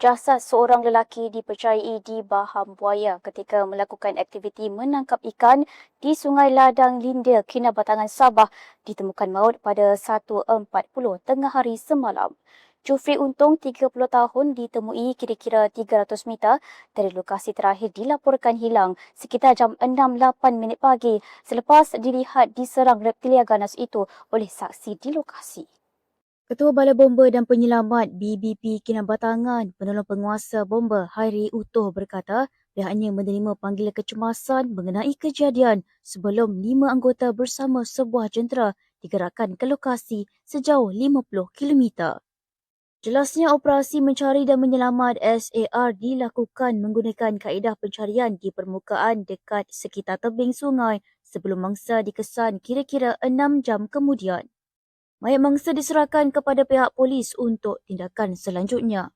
Jasad seorang lelaki dipercayai di Baham Buaya ketika melakukan aktiviti menangkap ikan di Sungai Ladang Linda, Kinabatangan Sabah ditemukan maut pada 1.40 tengah hari semalam. Jufri Untung, 30 tahun, ditemui kira-kira 300 meter dari lokasi terakhir dilaporkan hilang sekitar jam 6.08 minit pagi selepas dilihat diserang reptilia ganas itu oleh saksi di lokasi. Ketua Balai Bomba dan Penyelamat BBP Kinabatangan Penolong Penguasa Bomba Hairi Utuh berkata pihaknya menerima panggilan kecemasan mengenai kejadian sebelum lima anggota bersama sebuah jentera digerakkan ke lokasi sejauh 50 km. Jelasnya operasi mencari dan menyelamat SAR dilakukan menggunakan kaedah pencarian di permukaan dekat sekitar tebing sungai sebelum mangsa dikesan kira-kira enam jam kemudian. Mayat mangsa diserahkan kepada pihak polis untuk tindakan selanjutnya.